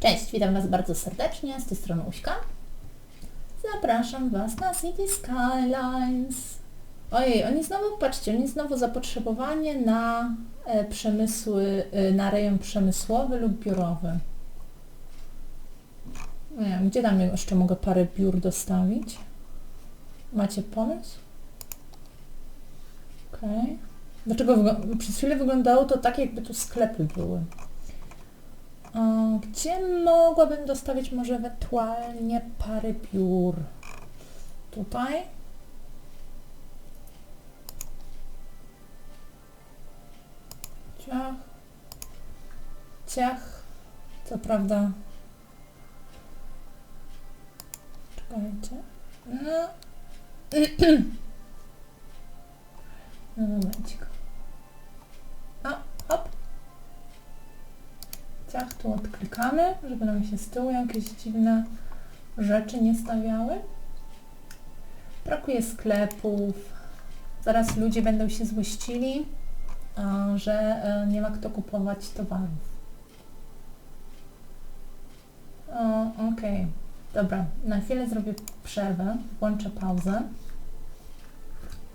Cześć, witam Was bardzo serdecznie, z tej strony Uśka. Zapraszam Was na City Skylines. Ojej, oni znowu, patrzcie, oni znowu zapotrzebowanie na e, przemysły, e, na rejon przemysłowy lub biurowy. Nie wiem, gdzie tam jeszcze mogę parę biur dostawić? Macie pomysł? Okej. Dlaczego wyglą- przez chwilę wyglądało to tak, jakby tu sklepy były? A, Gdzie mogłabym dostawić może ewentualnie parę biur? Tutaj? Ciach. Ciach. Co prawda. Czekajcie. No. No momencik. Ciach tu odklikamy, żeby nam się z tyłu jakieś dziwne rzeczy nie stawiały. Brakuje sklepów. Zaraz ludzie będą się złościli, a, że e, nie ma kto kupować towarów. Okej. Dobra, na chwilę zrobię przerwę, włączę pauzę.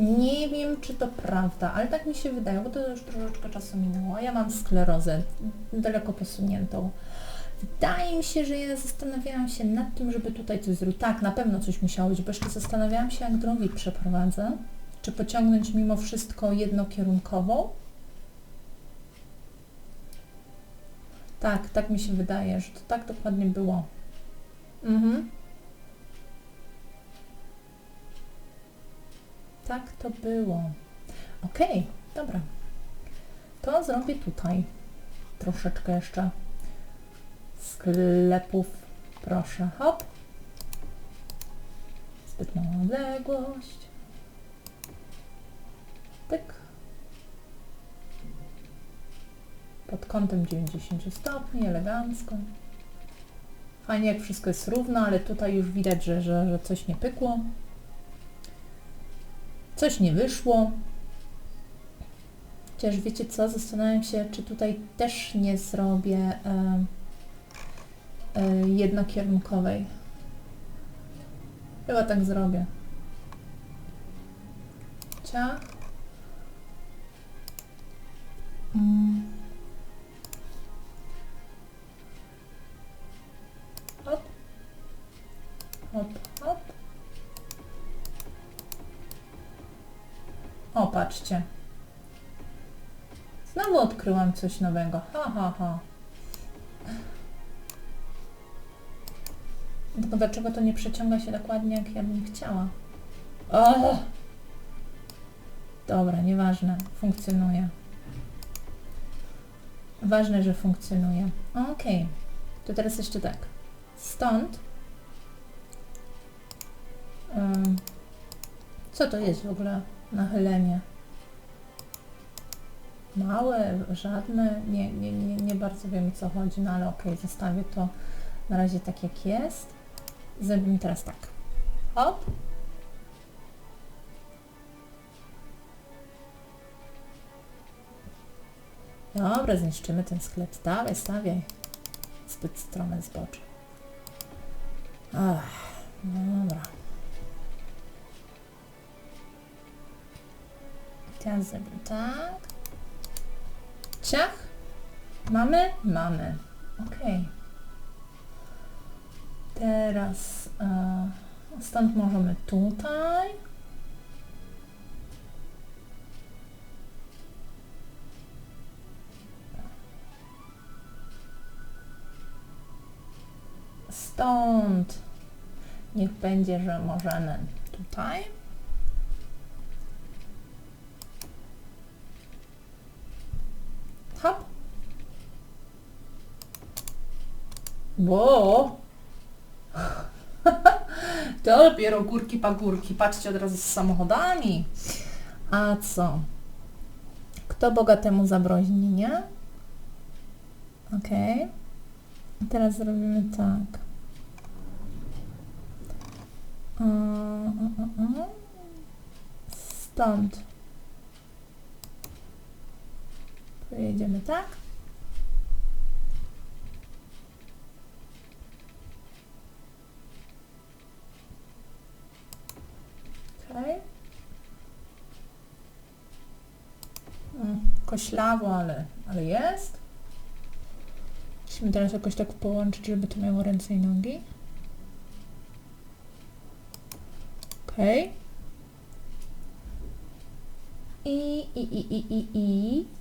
Nie wiem, czy to prawda, ale tak mi się wydaje, bo to już troszeczkę czasu minęło. a Ja mam sklerozę daleko posuniętą. Wydaje mi się, że ja zastanawiałam się nad tym, żeby tutaj coś zrobić. Tak, na pewno coś musiało być, bo jeszcze zastanawiałam się, jak drogi przeprowadzę. Czy pociągnąć mimo wszystko jednokierunkową? Tak, tak mi się wydaje, że to tak dokładnie było. Mhm. Tak to było. Okej, dobra. To zrobię tutaj. Troszeczkę jeszcze sklepów. Proszę, hop. Zbyt mała odległość. Tyk. Pod kątem 90 stopni, elegancko. Fajnie, jak wszystko jest równo, ale tutaj już widać, że, że, że coś nie pykło. Coś nie wyszło. Chociaż wiecie co, zastanawiam się, czy tutaj też nie zrobię e, e, jednokierunkowej. Chyba tak zrobię. Ciach. Mm. Odkryłam coś nowego. Ha, ha, ha. Tylko dlaczego to nie przeciąga się dokładnie, jak ja bym chciała? O! Dobra, nieważne. Funkcjonuje. Ważne, że funkcjonuje. Okej. To teraz jeszcze tak. Stąd. Co to jest w ogóle? Nachylenie. Małe, żadne, nie, nie, nie, nie bardzo wiem o co chodzi, no ale okej, zostawię to na razie tak jak jest. Zrobimy teraz tak. Hop. Dobra, zniszczymy ten sklep. Dawaj, stawiaj. Zbyt strome zbocze. Ach, dobra. Teraz zrobię tak. Mamy? Mamy. Ok. Teraz e, stąd możemy tutaj. Stąd niech będzie, że możemy tutaj. Hop. Bo. To dopiero górki pagórki. Patrzcie od razu z samochodami. A co? Kto bogatemu zabroźni, nie? Okej. Okay. Teraz zrobimy tak. O, Jedziemy tak. Okej. Okay. Koślawo, ale, ale jest. Musimy teraz jakoś tak połączyć, żeby to miało ręce i nogi. Okej. Okay. I, i, i, i, i, i.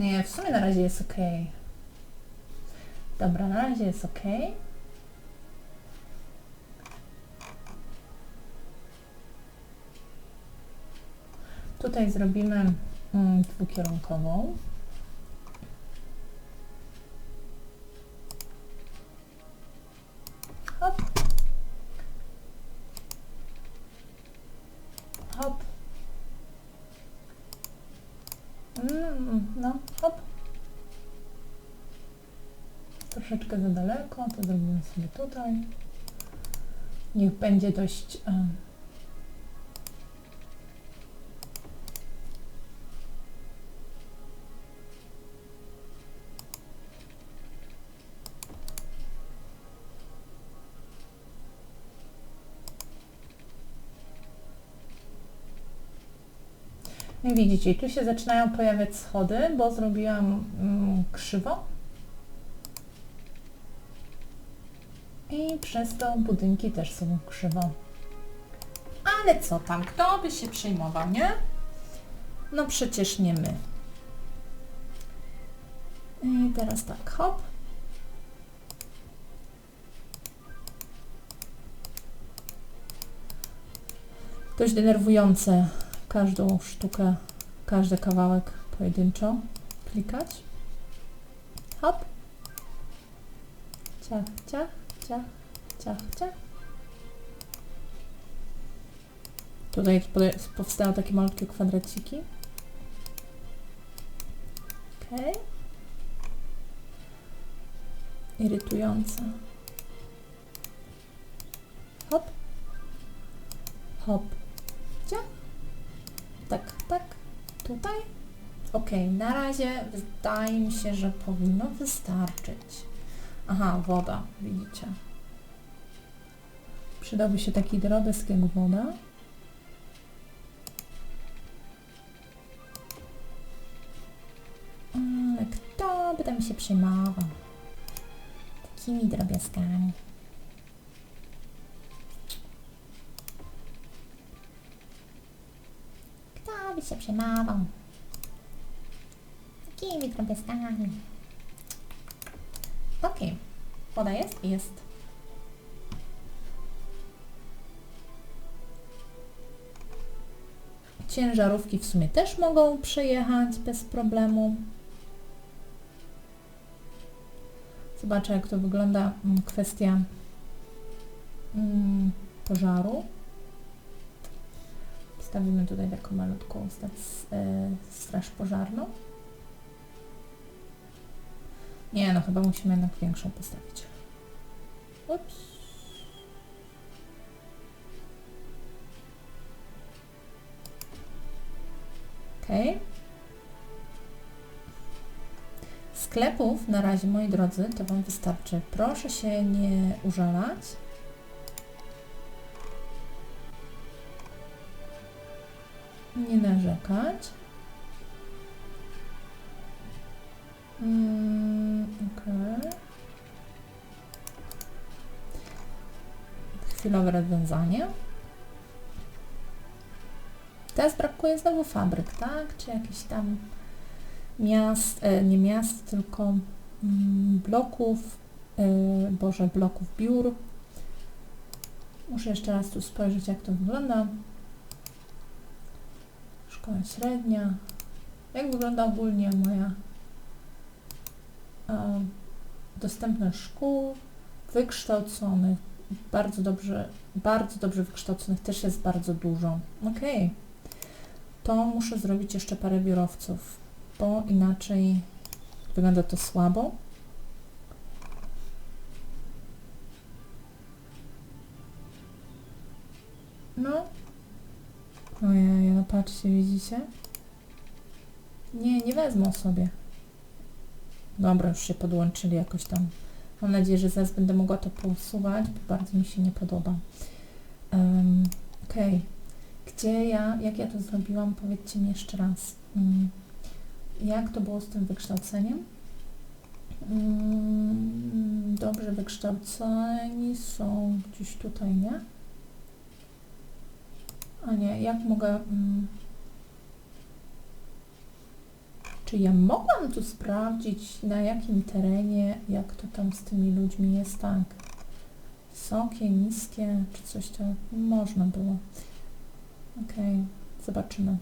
Nie, w sumie na razie jest ok. Dobra, na razie jest ok. Tutaj zrobimy mm, dwukierunkową. Hop. Hop. Mm, no, hop. Troszeczkę za daleko, to zrobimy sobie tutaj. Niech będzie dość... widzicie, tu się zaczynają pojawiać schody, bo zrobiłam mm, krzywo. I przez to budynki też są krzywo. Ale co tam, kto by się przejmował, nie? No przecież nie my. I teraz tak, hop. Dość denerwujące każdą sztukę, każdy kawałek pojedynczo klikać. Hop. Ciach, ciach, ciach, ciach, ciach. Tutaj powstają takie malutkie kwadraciki. Ok. Irytujące. Hop. Hop. Ciach. Tak, tak. Tutaj? Ok, na razie wydaje mi się, że powinno wystarczyć. Aha, woda, widzicie. Przydałby się taki drobiazg jak woda. Ale kto by tam się przejmował? Takimi drobiazgami. Się przejmował? Takimi drobiazgami. Okej. Woda jest? Jest. Ciężarówki w sumie też mogą przejechać bez problemu. Zobaczę, jak to wygląda mm, kwestia mm, pożaru. Wstawimy tutaj taką malutką e, straż pożarną. Nie, no chyba musimy jednak większą postawić. Ups. Okej. Sklepów na razie, moi drodzy, to Wam wystarczy. Proszę się nie użalać. Nie narzekać. Mm, Okej. Chwilowe rozwiązanie. Teraz brakuje znowu fabryk, tak? Czy jakiś tam miast, e, nie miast, tylko mm, bloków, e, boże, bloków biur. Muszę jeszcze raz tu spojrzeć, jak to wygląda. Szkoła średnia. Jak wygląda ogólnie moja e, dostępność szkół wykształconych, bardzo dobrze, bardzo dobrze wykształconych też jest bardzo dużo. Okej. To muszę zrobić jeszcze parę biurowców, bo inaczej wygląda to słabo. No. Ojej, no patrzcie, widzicie? Nie, nie wezmą sobie. Dobra, już się podłączyli jakoś tam. Mam nadzieję, że zaraz będę mogła to pousuwać, bo bardzo mi się nie podoba. Um, Okej. Gdzie ja, jak ja to zrobiłam? Powiedzcie mi jeszcze raz. Mm, jak to było z tym wykształceniem? Mm, dobrze wykształceni są gdzieś tutaj, nie? A nie, jak mogę... Mm, czy ja mogłam tu sprawdzić, na jakim terenie, jak to tam z tymi ludźmi jest, tak? Wysokie, niskie, czy coś to można było. Okej, zobaczymy.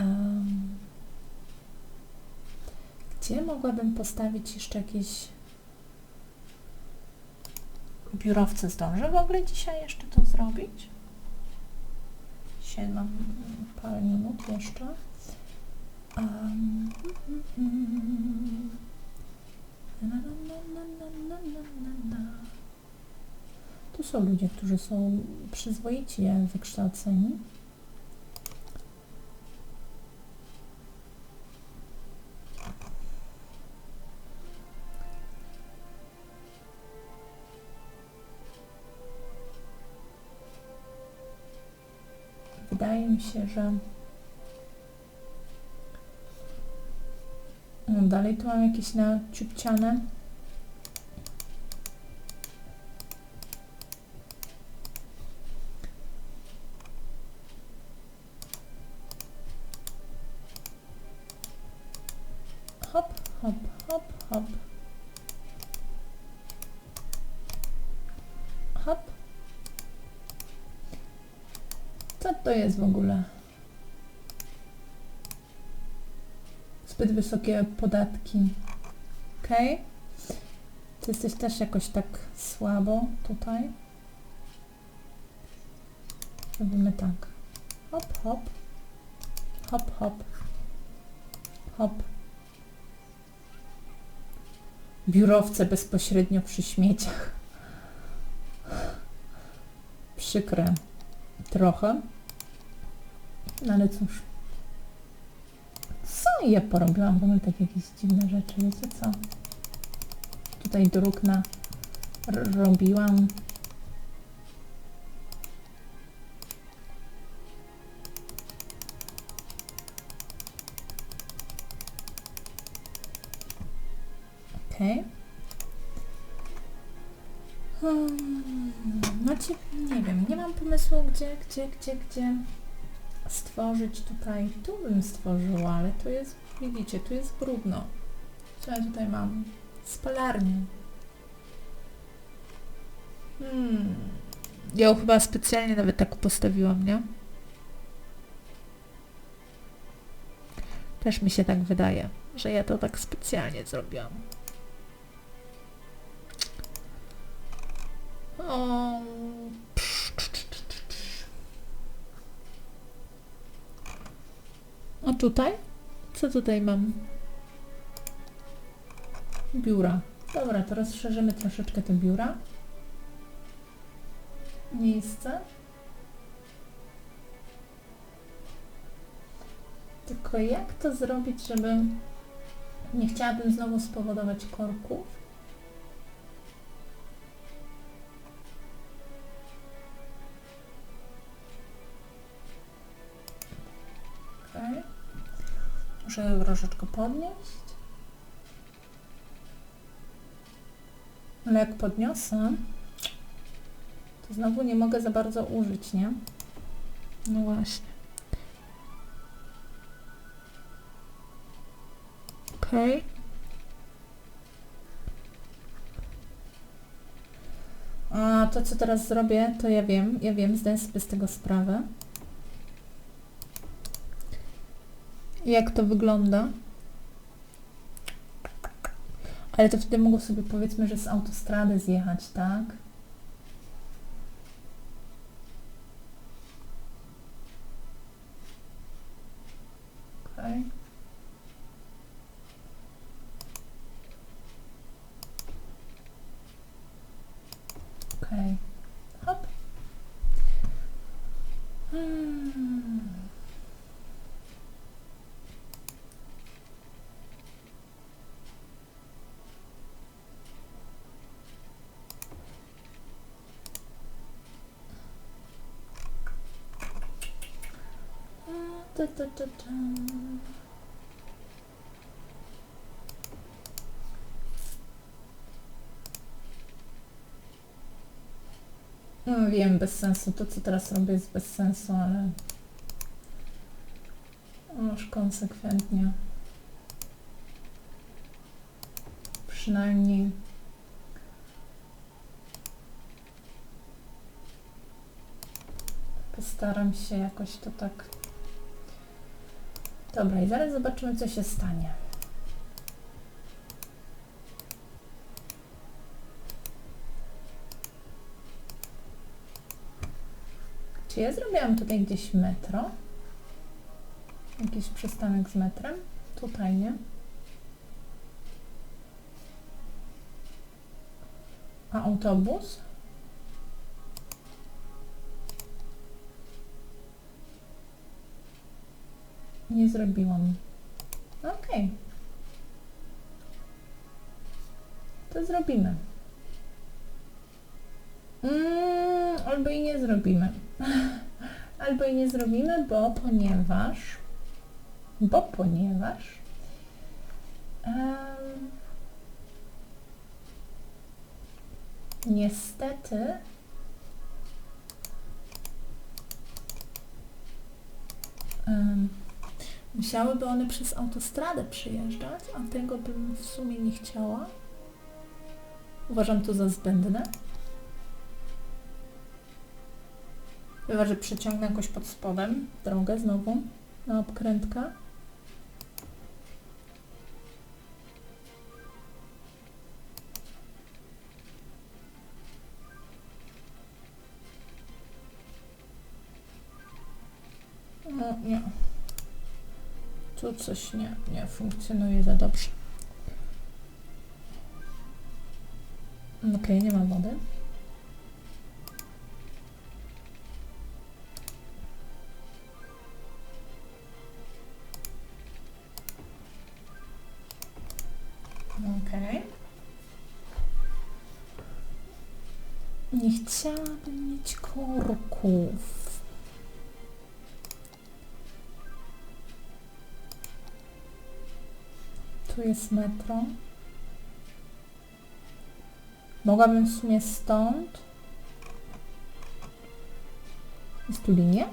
Um, gdzie mogłabym postawić jeszcze jakieś biurowce? Zdążę w ogóle dzisiaj jeszcze to zrobić? Dzisiaj mam parę minut jeszcze. Tu są ludzie, którzy są przyzwoicie wykształceni, mi się, że No, dalej tu mam jakieś naciupciane. Jest w ogóle? Zbyt wysokie podatki. Ok. Ty jesteś też jakoś tak słabo tutaj. Robimy tak. Hop, hop. Hop, hop. Hop. Biurowce bezpośrednio przy śmieciach. Przykre. Trochę. No ale cóż. Co ja porobiłam? W ogóle tak jakieś dziwne rzeczy, wiecie co? Tutaj druk na robiłam. Okej. Hmm, macie, nie wiem, nie mam pomysłu, gdzie, gdzie, gdzie, gdzie stworzyć tutaj. Tu bym stworzyła, ale tu jest, widzicie, tu jest brudno. Co ja tutaj mam? Spalarnię. Hmm. Ja ją chyba specjalnie nawet tak postawiłam, nie? Też mi się tak wydaje, że ja to tak specjalnie zrobiłam. A tutaj? Co tutaj mam? Biura. Dobra, to rozszerzymy troszeczkę te biura. Miejsce. Tylko jak to zrobić, żeby... Nie chciałabym znowu spowodować korków. Muszę troszeczkę podnieść. Ale jak podniosę, to znowu nie mogę za bardzo użyć, nie? No właśnie. Okej. A to, co teraz zrobię, to ja wiem, ja wiem, zdaję sobie z tego sprawę. Jak to wygląda. Ale to wtedy mogą sobie powiedzmy, że z autostrady zjechać, tak? Okej. Okej. Ta, ta, ta, ta. No wiem, bez sensu. To, co teraz robię jest bez sensu, ale... Już konsekwentnie. Przynajmniej... Postaram się jakoś to tak... Dobra, i zaraz zobaczymy, co się stanie. Czy ja zrobiłam tutaj gdzieś metro? Jakiś przystanek z metrem? Tutaj, nie? A autobus? Nie zrobiłam. Okej. To zrobimy. Mm, albo i nie zrobimy. albo i nie zrobimy, bo ponieważ bo ponieważ em, niestety em, musiałyby one przez autostradę przyjeżdżać, a tego bym w sumie nie chciała. Uważam to za zbędne. Chyba, że przeciągnę jakoś pod spodem drogę znowu na obkrętkę. No nie. Tu coś nie, nie funkcjonuje za dobrze. Okej, nie ma wody. Okej. Nie chciałabym mieć korków. Tu jest metro. Mogłabym w sumie stąd. Jest tu linia?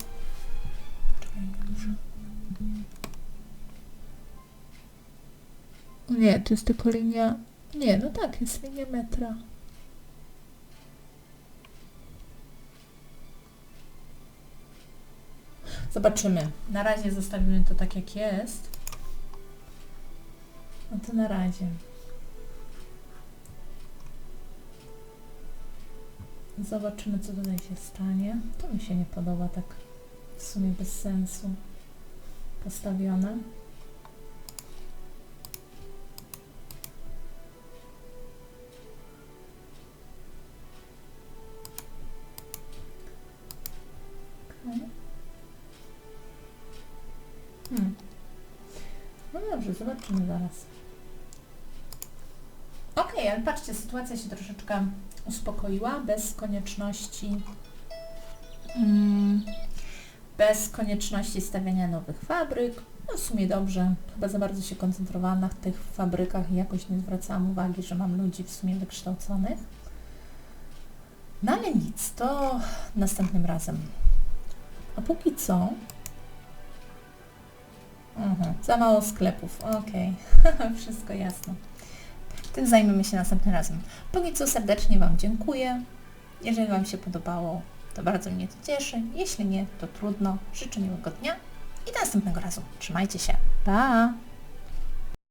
Nie, to jest tylko linia... Nie, no tak, jest linia metra. Zobaczymy. Na razie zostawimy to tak, jak jest. To na razie. Zobaczymy, co tutaj się stanie. To mi się nie podoba tak w sumie bez sensu postawione. Okej. Hmm. No dobrze, zobaczymy zaraz. Ale patrzcie, sytuacja się troszeczkę uspokoiła, bez konieczności mm, bez konieczności stawiania nowych fabryk. No w sumie dobrze, chyba za bardzo się koncentrowałam na tych fabrykach i jakoś nie zwracałam uwagi, że mam ludzi w sumie wykształconych. No ale nic, to następnym razem. A póki co... Aha, za mało sklepów, okej, wszystko jasne. Tym zajmiemy się następnym razem. Póki co serdecznie Wam dziękuję. Jeżeli Wam się podobało, to bardzo mnie to cieszy. Jeśli nie, to trudno. Życzę miłego dnia i do następnego razu. Trzymajcie się. Pa!